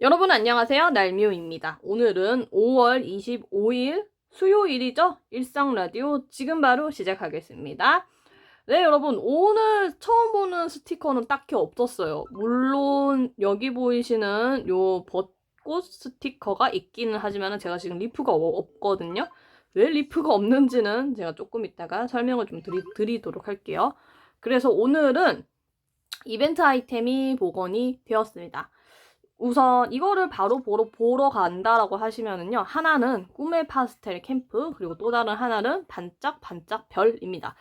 여러분 안녕하세요. 날미우입니다. 오늘은 5월 25일 수요일이죠? 일상 라디오 지금 바로 시작하겠습니다. 네, 여러분 오늘 처음 보는 스티커는 딱히 없었어요. 물론 여기 보이시는 요 벚꽃 스티커가 있기는 하지만 제가 지금 리프가 어- 없거든요. 왜 리프가 없는지는 제가 조금 이따가 설명을 좀 드리, 드리도록 할게요. 그래서 오늘은 이벤트 아이템이 복원이 되었습니다. 우선 이거를 바로 보러, 보러 간다라고 하시면은요. 하나는 꿈의 파스텔 캠프, 그리고 또 다른 하나는 반짝반짝 별입니다.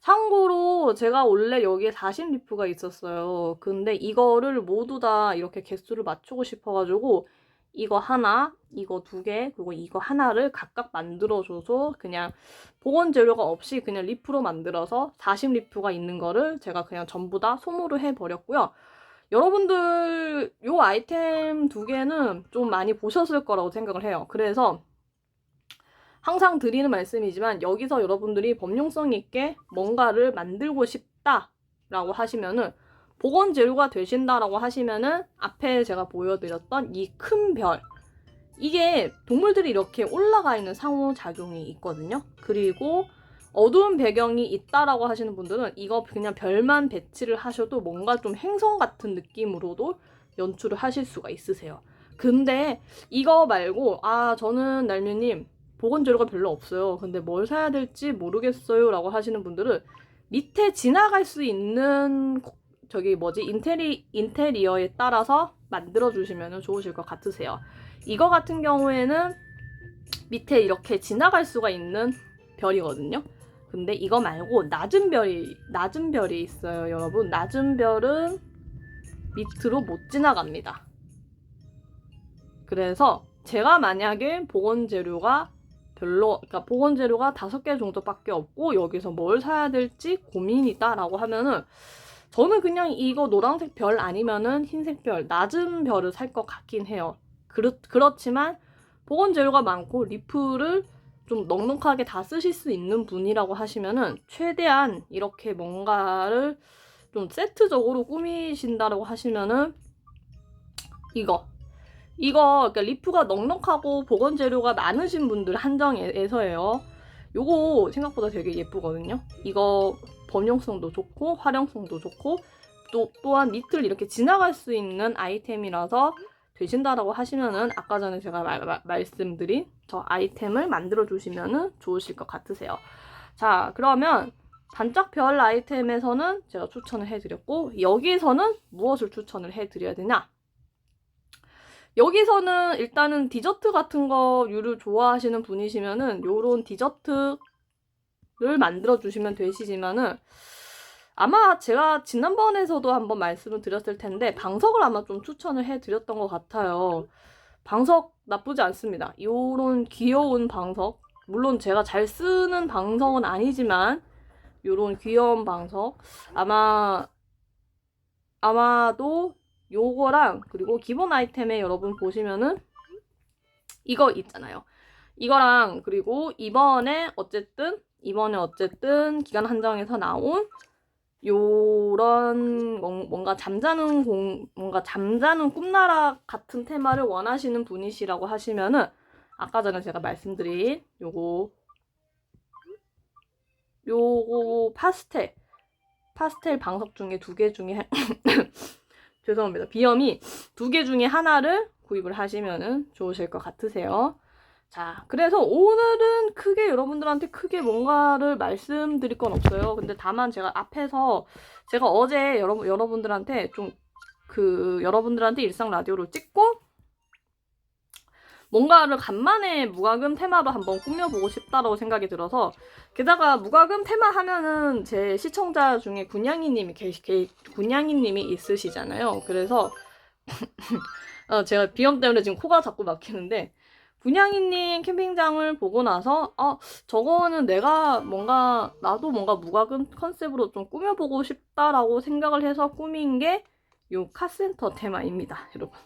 참고로 제가 원래 여기에 40 리프가 있었어요. 근데 이거를 모두 다 이렇게 개수를 맞추고 싶어가지고 이거 하나, 이거 두 개, 그리고 이거 하나를 각각 만들어줘서 그냥 복원 재료가 없이 그냥 리프로 만들어서 40 리프가 있는 거를 제가 그냥 전부 다 소모를 해버렸고요. 여러분들 요 아이템 두 개는 좀 많이 보셨을 거라고 생각을 해요. 그래서 항상 드리는 말씀이지만 여기서 여러분들이 범용성 있게 뭔가를 만들고 싶다라고 하시면은 복원 재료가 되신다라고 하시면은 앞에 제가 보여드렸던 이 큰 별. 이게 동물들이 이렇게 올라가 있는 상호작용이 있거든요. 그리고 어두운 배경이 있다라고 하시는 분들은 이거 그냥 별만 배치를 하셔도 뭔가 좀 행성 같은 느낌으로도 연출을 하실 수가 있으세요. 근데 이거 말고 아 저는 날류님 복원 재료가 별로 없어요. 근데 뭘 사야 될지 모르겠어요라고 하시는 분들은 밑에 지나갈 수 있는 고- 저기 뭐지 인테리 인테리어에 따라서 만들어 주시면 좋으실 것 같으세요. 이거 같은 경우에는 밑에 이렇게 지나갈 수가 있는 별이거든요. 근데 이거 말고 낮은 별이 낮은 별이 있어요, 여러분. 낮은 별은 밑으로 못 지나갑니다. 그래서 제가 만약에 복원 재료가 별로 그러니까 복원 재료가 다섯 개 정도밖에 없고 여기서 뭘 사야 될지 고민이다라고 하면은 저는 그냥 이거 노란색 별 아니면은 흰색 별, 낮은 별을 살 것 같긴 해요. 그렇, 그렇지만 복원 재료가 많고 리프를 좀 넉넉하게 다 쓰실 수 있는 분이라고 하시면은 최대한 이렇게 뭔가를 좀 세트적으로 꾸미신다라고 하시면은 이거 이거 그러니까 리프가 넉넉하고 보건 재료가 많으신 분들 한정에서예요. 요거 생각보다 되게 예쁘거든요. 이거 범용성도 좋고 활용성도 좋고 또 또한 밑을 이렇게 지나갈 수 있는 아이템이라서 되신다라고 하시면은 아까 전에 제가 말, 말- 말씀드린 저 아이템을 만들어 주시면은 좋으실 것 같으세요. 자, 그러면 반짝 별 아이템에서는 제가 추천을 해드렸고 여기서는 무엇을 추천을 해드려야 되냐? 여기서는 일단은 디저트 같은 거류를 좋아하시는 분이시면은 요런 디저트를 만들어 주시면 되시지만은 아마 제가 지난번에서도 한번 말씀을 드렸을 텐데 방석을 아마 좀 추천을 해 드렸던 것 같아요. 방석 나쁘지 않습니다. 요런 귀여운 방석 물론 제가 잘 쓰는 방석은 아니지만 요런 귀여운 방석 아마 아마도 요거랑 그리고 기본 아이템에 여러분 보시면은 이거 있잖아요. 이거랑 그리고 이번에 어쨌든 이번에 어쨌든 기간 한정에서 나온 요런 뭔- 뭔가 잠자는 공 뭔가 잠자는 꿈나라 같은 테마를 원하시는 분이시라고 하시면은 아까 전에 제가 말씀드린 요거 요거 파스텔 파스텔 방석 중에 두 개 중에 한- 죄송합니다. 비염이 두 개 중에 하나를 구입을 하시면은 좋으실 것 같으세요. 자, 그래서 오늘은 크게 여러분들한테 크게 뭔가를 말씀드릴 건 없어요. 근데 다만 제가 앞에서 제가 어제 여러분, 여러분들한테 좀 그 여러분들한테 일상 라디오를 찍고 뭔가를 간만에 무과금 테마로 한번 꾸며보고 싶다라고 생각이 들어서 게다가 무과금 테마 하면은 제 시청자 중에 군양이님이 계시 계 군양이님이 있으시잖아요. 그래서 어, 제가 비염 때문에 지금 코가 자꾸 막히는데 군양이님 캠핑장을 보고 나서 어 저거는 내가 뭔가 나도 뭔가 무과금 컨셉으로 좀 꾸며보고 싶다라고 생각을 해서 꾸민 게 요 카센터 테마입니다, 여러분.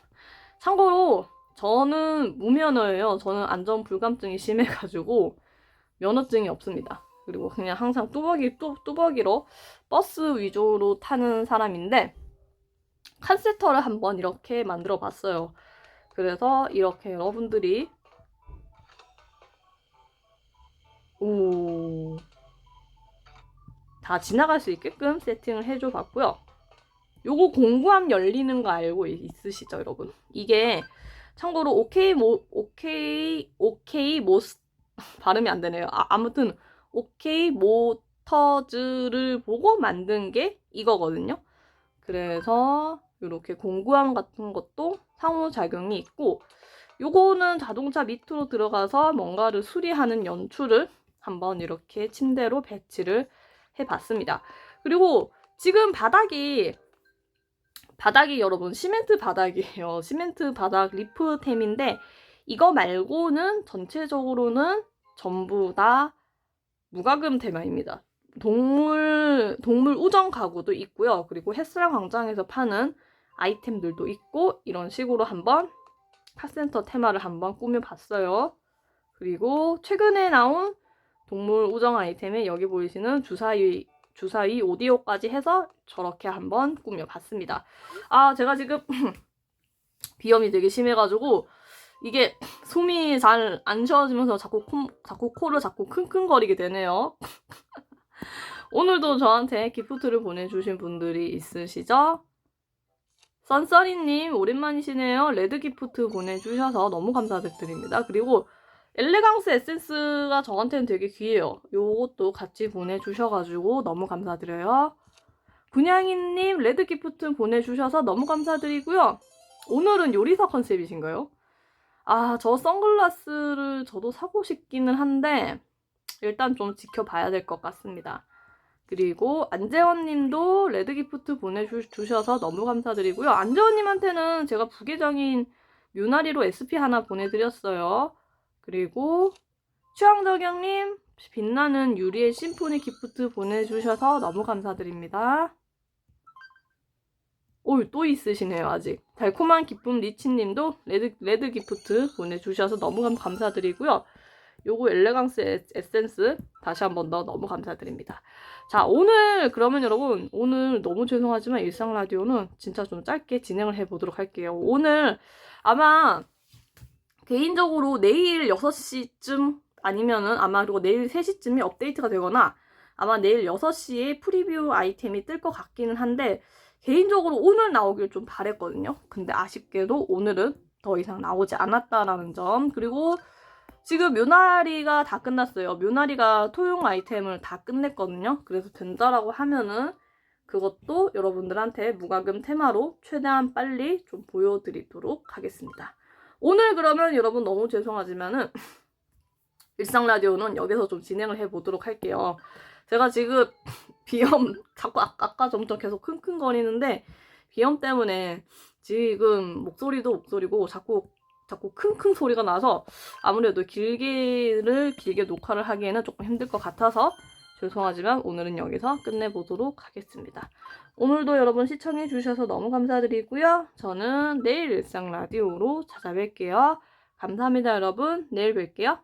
참고로 저는 무면허예요. 저는 안전 불감증이 심해가지고 면허증이 없습니다. 그리고 그냥 항상 뚜벅이 뚜, 뚜벅이로 버스 위주로 타는 사람인데 칸세터를 한번 이렇게 만들어 봤어요. 그래서 이렇게 여러분들이 오, 다 지나갈 수 있게끔 세팅을 해줘 봤고요. 요거 공구함 열리는 거 알고 있으시죠, 여러분? 이게 참고로 오케이 모 오케이 오케이 모스 발음이 안 되네요. 아, 아무튼 오케이 모터즈를 보고 만든 게 이거거든요. 그래서 이렇게 공구함 같은 것도 상호작용이 있고 요거는 자동차 밑으로 들어가서 뭔가를 수리하는 연출을 한번 이렇게 침대로 배치를 해봤습니다. 그리고 지금 바닥이 바닥이 여러분 시멘트 바닥이에요. 시멘트 바닥 리프템인데 이거 말고는 전체적으로는 전부 다 무과금 테마입니다. 동물 동물 우정 가구도 있고요. 그리고 햇살 광장에서 파는 아이템들도 있고 이런 식으로 한번 카센터 테마를 한번 꾸며봤어요. 그리고 최근에 나온 동물 우정 아이템에 여기 보이시는 주사위 주사위 오디오까지 해서 저렇게 한번 꾸며봤습니다. 아 제가 지금 비염이 되게 심해가지고 이게 숨이 잘 안 쉬어지면서 자꾸 코, 자꾸 코를 자꾸 킁킁거리게 되네요. 오늘도 저한테 기프트를 보내주신 분들이 있으시죠? 썬써리님 오랜만이시네요. 레드 기프트 보내주셔서 너무 감사드립니다. 그리고 엘레강스 에센스가 저한테는 되게 귀해요. 요것도 같이 보내주셔가지고 너무 감사드려요. 분양이님 레드 기프트 보내주셔서 너무 감사드리고요. 오늘은 요리사 컨셉이신가요? 아, 저 선글라스를 저도 사고 싶기는 한데 일단 좀 지켜봐야 될 것 같습니다. 그리고 안재원 님도 레드 기프트 보내주셔서 너무 감사드리고요. 안재원 님한테는 제가 부계정인 뮤나리로 SP 하나 보내드렸어요. 그리고 취향저경님 빛나는 유리의 심포니 기프트 보내주셔서 너무 감사드립니다. 오, 또 있으시네요, 아직. 달콤한 기쁨 리치님도 레드, 레드 기프트 보내주셔서 너무 감- 감사드리고요. 요거 엘레강스 에- 에센스 다시 한 번 더 너무 감사드립니다. 자, 오늘 그러면 여러분, 오늘 너무 죄송하지만 일상 라디오는 진짜 좀 짧게 진행을 해 보도록 할게요. 오늘 아마 개인적으로 내일 6시쯤 아니면은 아마 그리고 내일 3시쯤에 업데이트가 되거나 아마 내일 6시에 프리뷰 아이템이 뜰 것 같기는 한데 개인적으로 오늘 나오길 좀 바랬거든요. 근데 아쉽게도 오늘은 더 이상 나오지 않았다라는 점. 그리고 지금 묘나리가 다 끝났어요. 묘나리가 토용 아이템을 다 끝냈거든요. 그래서 된다라고 하면은 그것도 여러분들한테 무과금 테마로 최대한 빨리 좀 보여드리도록 하겠습니다. 오늘 그러면 여러분 너무 죄송하지만은 일상 라디오는 여기서 좀 진행을 해보도록 할게요. 제가 지금 비염 자꾸 아까, 아까 전부터 계속 킁킁거리는데 비염 때문에 지금 목소리도 목소리고 자꾸 자꾸 킁킁 소리가 나서 아무래도 길게를 길게 녹화를 하기에는 조금 힘들 것 같아서 죄송하지만 오늘은 여기서 끝내보도록 하겠습니다. 오늘도 여러분 시청해 주셔서 너무 감사드리고요. 저는 내일 일상 라디오로 찾아뵐게요. 감사합니다 여러분. 내일 뵐게요.